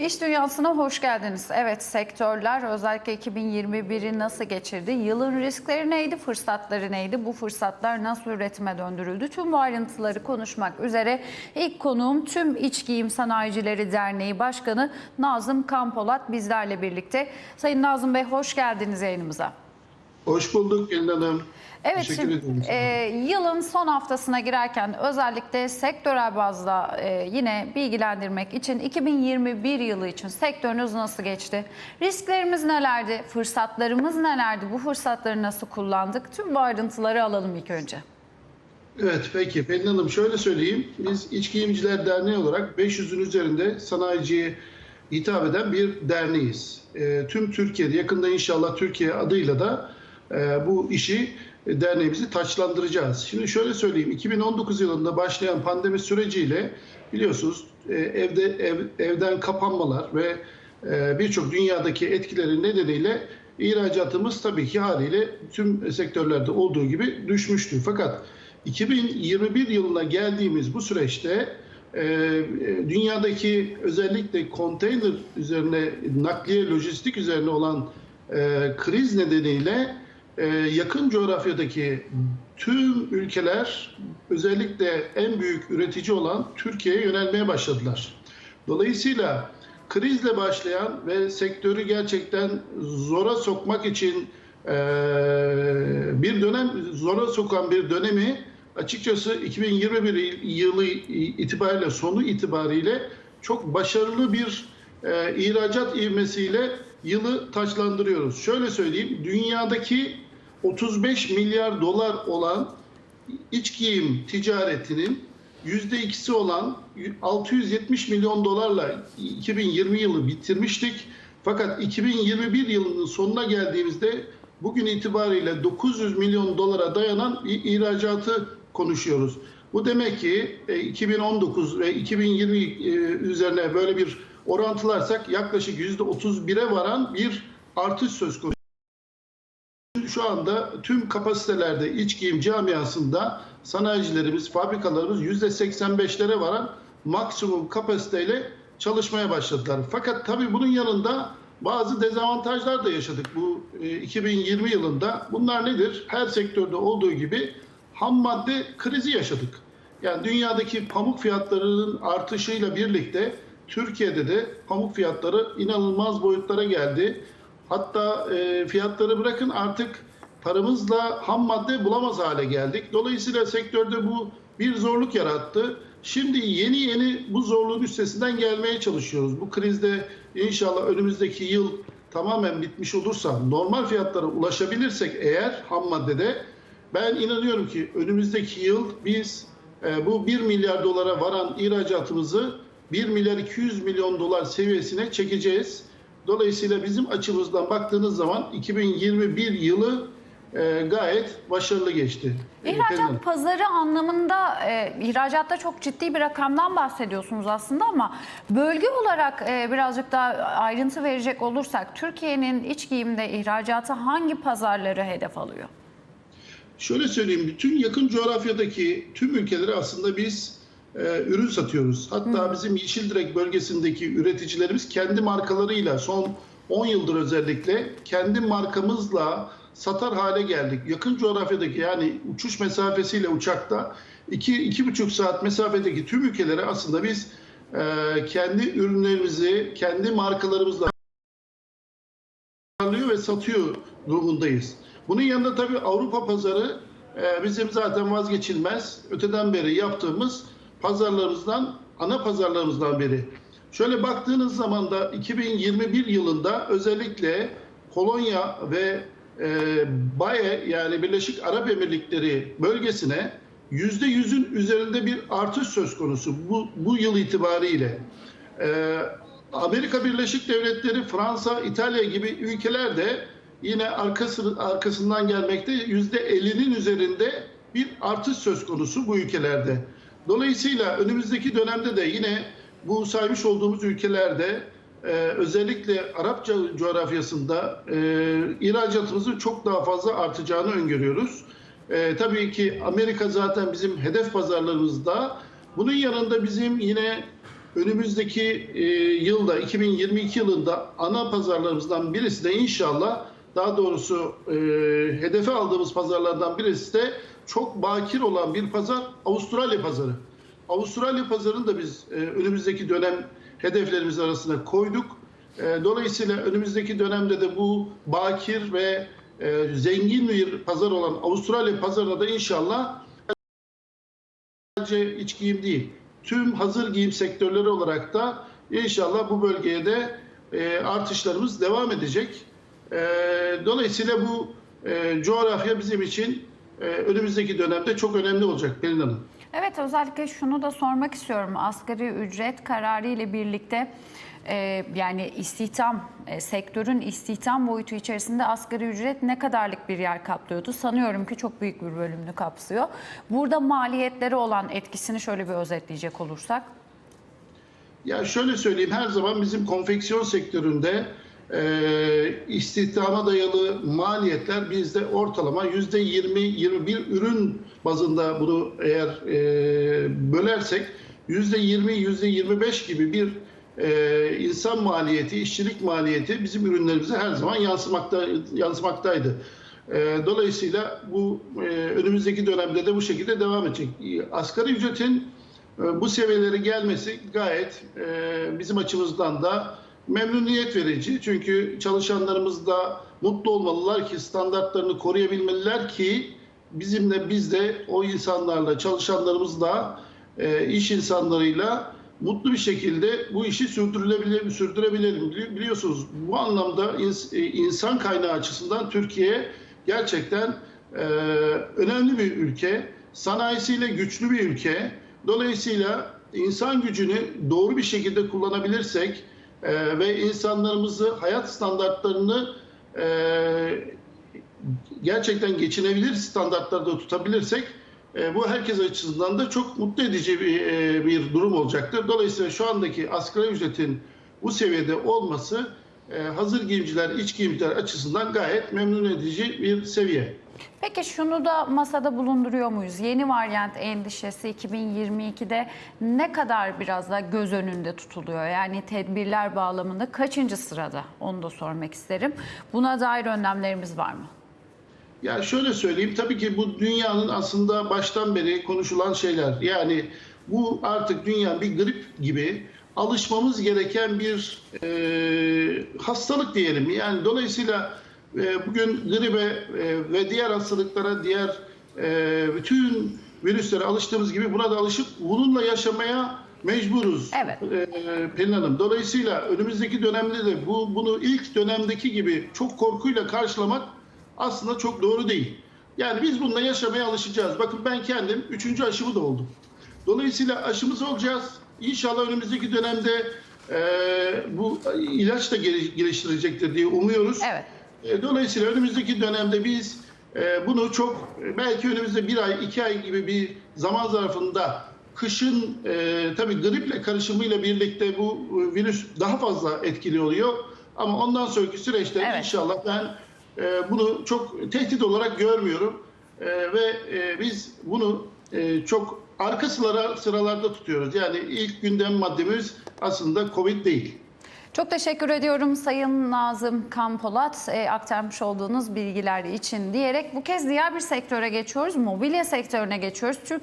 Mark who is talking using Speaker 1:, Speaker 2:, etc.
Speaker 1: İş dünyasına hoş geldiniz. Evet sektörler özellikle 2021'i nasıl geçirdi? Yılın riskleri neydi? Fırsatları neydi? Bu fırsatlar nasıl üretime döndürüldü? Tüm bu ayrıntıları konuşmak üzere ilk konuğum Tüm İç Giyim Sanayicileri Derneği Başkanı Nazım Kampolat bizlerle birlikte. Sayın Nazım Bey hoş geldiniz yayınımıza.
Speaker 2: Hoş bulduk Hanım.
Speaker 1: Evet,
Speaker 2: Teşekkür
Speaker 1: şimdi, e, yılın son haftasına girerken özellikle sektörel bazda e, yine bilgilendirmek için 2021 yılı için sektörünüz nasıl geçti? Risklerimiz nelerdi? Fırsatlarımız nelerdi? Bu fırsatları nasıl kullandık? Tüm bu ayrıntıları alalım ilk önce.
Speaker 2: Evet peki Pelin Hanım şöyle söyleyeyim. Biz İç Giyimciler Derneği olarak 500'ün üzerinde sanayiciye hitap eden bir derneğiz. E, tüm Türkiye'de yakında inşallah Türkiye adıyla da e, bu işi derneğimizi taçlandıracağız. Şimdi şöyle söyleyeyim 2019 yılında başlayan pandemi süreciyle biliyorsunuz e, evde ev, evden kapanmalar ve e, birçok dünyadaki etkileri nedeniyle ihracatımız tabii ki haliyle tüm sektörlerde olduğu gibi düşmüştü. Fakat 2021 yılına geldiğimiz bu süreçte e, dünyadaki özellikle konteyner üzerine nakliye lojistik üzerine olan kriz nedeniyle yakın coğrafyadaki tüm ülkeler özellikle en büyük üretici olan Türkiye'ye yönelmeye başladılar. Dolayısıyla krizle başlayan ve sektörü gerçekten zora sokmak için e, bir dönem zora sokan bir dönemi açıkçası 2021 yılı itibariyle sonu itibariyle çok başarılı bir e, ihracat ivmesiyle yılı taçlandırıyoruz. Şöyle söyleyeyim, dünyadaki 35 milyar dolar olan iç giyim ticaretinin %2'si olan 670 milyon dolarla 2020 yılı bitirmiştik. Fakat 2021 yılının sonuna geldiğimizde bugün itibariyle 900 milyon dolara dayanan ihracatı konuşuyoruz. Bu demek ki e, 2019 ve 2020 e, üzerine böyle bir orantılarsak yaklaşık %31'e varan bir artış söz konusu. Şu anda tüm kapasitelerde iç giyim camiasında sanayicilerimiz, fabrikalarımız %85'lere varan maksimum kapasiteyle çalışmaya başladılar. Fakat tabii bunun yanında bazı dezavantajlar da yaşadık bu e, 2020 yılında. Bunlar nedir? Her sektörde olduğu gibi ham madde krizi yaşadık. Yani dünyadaki pamuk fiyatlarının artışıyla birlikte Türkiye'de de pamuk fiyatları inanılmaz boyutlara geldi. Hatta e, fiyatları bırakın artık paramızla ham madde bulamaz hale geldik. Dolayısıyla sektörde bu bir zorluk yarattı. Şimdi yeni yeni bu zorluğun üstesinden gelmeye çalışıyoruz. Bu krizde inşallah önümüzdeki yıl tamamen bitmiş olursa normal fiyatlara ulaşabilirsek eğer ham maddede ben inanıyorum ki önümüzdeki yıl biz e, bu 1 milyar dolara varan ihracatımızı 1 milyar 200 milyon dolar seviyesine çekeceğiz. Dolayısıyla bizim açımızdan baktığınız zaman 2021 yılı e, gayet başarılı geçti. E.
Speaker 1: İhracat pazarı anlamında e, ihracatta çok ciddi bir rakamdan bahsediyorsunuz aslında ama bölge olarak e, birazcık daha ayrıntı verecek olursak Türkiye'nin iç giyimde ihracatı hangi pazarları hedef alıyor?
Speaker 2: Şöyle söyleyeyim, bütün yakın coğrafyadaki tüm ülkelere aslında biz e, ürün satıyoruz. Hatta bizim Yeşildirek bölgesindeki üreticilerimiz kendi markalarıyla son 10 yıldır özellikle kendi markamızla satar hale geldik. Yakın coğrafyadaki yani uçuş mesafesiyle uçakta 2-2,5 saat mesafedeki tüm ülkelere aslında biz e, kendi ürünlerimizi, kendi markalarımızla ve satıyor durumundayız. Bunun yanında tabii Avrupa pazarı e, bizim zaten vazgeçilmez, öteden beri yaptığımız pazarlarımızdan, ana pazarlarımızdan biri. Şöyle baktığınız zaman da 2021 yılında özellikle Polonya ve e, BAE yani Birleşik Arap Emirlikleri bölgesine %100'ün üzerinde bir artış söz konusu bu, bu yıl itibariyle. E, Amerika Birleşik Devletleri, Fransa, İtalya gibi ülkeler de yine arkası, arkasından gelmekte %50'nin üzerinde bir artış söz konusu bu ülkelerde. Dolayısıyla önümüzdeki dönemde de yine bu saymış olduğumuz ülkelerde e, özellikle Arap co- coğrafyasında e, ihracatımızın çok daha fazla artacağını öngörüyoruz. E, tabii ki Amerika zaten bizim hedef pazarlarımızda. Bunun yanında bizim yine önümüzdeki e, yılda 2022 yılında ana pazarlarımızdan birisi de inşallah daha doğrusu e, hedefe aldığımız pazarlardan birisi de çok bakir olan bir pazar Avustralya pazarı. Avustralya pazarını da biz e, önümüzdeki dönem hedeflerimiz arasına koyduk. E, dolayısıyla önümüzdeki dönemde de bu bakir ve e, zengin bir pazar olan Avustralya pazarına da inşallah sadece iç giyim değil, tüm hazır giyim sektörleri olarak da inşallah bu bölgeye de e, artışlarımız devam edecek. E, dolayısıyla bu e, coğrafya bizim için önümüzdeki dönemde çok önemli olacak Pelin Hanım.
Speaker 1: Evet özellikle şunu da sormak istiyorum. Asgari ücret kararı ile birlikte e, yani istihdam, e, sektörün istihdam boyutu içerisinde asgari ücret ne kadarlık bir yer kaplıyordu? Sanıyorum ki çok büyük bir bölümünü kapsıyor. Burada maliyetleri olan etkisini şöyle bir özetleyecek olursak.
Speaker 2: Ya şöyle söyleyeyim her zaman bizim konfeksiyon sektöründe e, istihdama dayalı maliyetler bizde ortalama yüzde 20-21 ürün bazında bunu eğer e, bölersek yüzde 20 yüzde 25 gibi bir e, insan maliyeti, işçilik maliyeti bizim ürünlerimize her zaman yansımakta yansımaktaydı. E, dolayısıyla bu e, önümüzdeki dönemde de bu şekilde devam edecek. Asgari ücretin e, bu seviyelere gelmesi gayet e, bizim açımızdan da memnuniyet verici. Çünkü çalışanlarımız da mutlu olmalılar ki standartlarını koruyabilmeliler ki bizimle biz de o insanlarla çalışanlarımızla e, iş insanlarıyla mutlu bir şekilde bu işi sürdürülebilir sürdürebilelim. Bili- Biliyorsunuz bu anlamda e, insan kaynağı açısından Türkiye gerçekten e, önemli bir ülke. Sanayisiyle güçlü bir ülke. Dolayısıyla insan gücünü doğru bir şekilde kullanabilirsek e, ve insanlarımızı hayat standartlarını e, gerçekten geçinebilir standartlarda tutabilirsek e, bu herkes açısından da çok mutlu edici bir, e, bir durum olacaktır. Dolayısıyla şu andaki asgari ücretin bu seviyede olması hazır giyimciler, iç giyimciler açısından gayet memnun edici bir seviye.
Speaker 1: Peki şunu da masada bulunduruyor muyuz? Yeni varyant endişesi 2022'de ne kadar biraz da göz önünde tutuluyor? Yani tedbirler bağlamında kaçıncı sırada? Onu da sormak isterim. Buna dair önlemlerimiz var mı?
Speaker 2: Ya şöyle söyleyeyim tabii ki bu dünyanın aslında baştan beri konuşulan şeyler. Yani bu artık dünya bir grip gibi alışmamız gereken bir e, hastalık diyelim. Yani dolayısıyla bugün gribe e, ve diğer hastalıklara, diğer e, bütün virüslere alıştığımız gibi buna da alışıp bununla yaşamaya mecburuz.
Speaker 1: Evet.
Speaker 2: E, Pelin Hanım. Dolayısıyla önümüzdeki dönemde de bu bunu ilk dönemdeki gibi çok korkuyla karşılamak aslında çok doğru değil. Yani biz bununla yaşamaya alışacağız. Bakın ben kendim üçüncü aşımı da oldum. Dolayısıyla aşımız olacağız. İnşallah önümüzdeki dönemde e, bu ilaç da gel- geliştirecektir diye umuyoruz.
Speaker 1: Evet.
Speaker 2: E, Dolayısıyla önümüzdeki dönemde biz e, bunu çok belki önümüzde bir ay, iki ay gibi bir zaman zarfında kışın e, tabii griple karışımıyla birlikte bu e, virüs daha fazla etkili oluyor. Ama ondan sonraki süreçte
Speaker 1: Evet.
Speaker 2: inşallah ben e, bunu çok tehdit olarak görmüyorum. E, ve e, biz bunu e, çok arka sıralar, sıralarda tutuyoruz. Yani ilk gündem maddemiz aslında Covid değil.
Speaker 1: Çok teşekkür ediyorum Sayın Nazım Kampolat e, aktarmış olduğunuz bilgiler için diyerek bu kez diğer bir sektöre geçiyoruz. Mobilya sektörüne geçiyoruz. Türkiye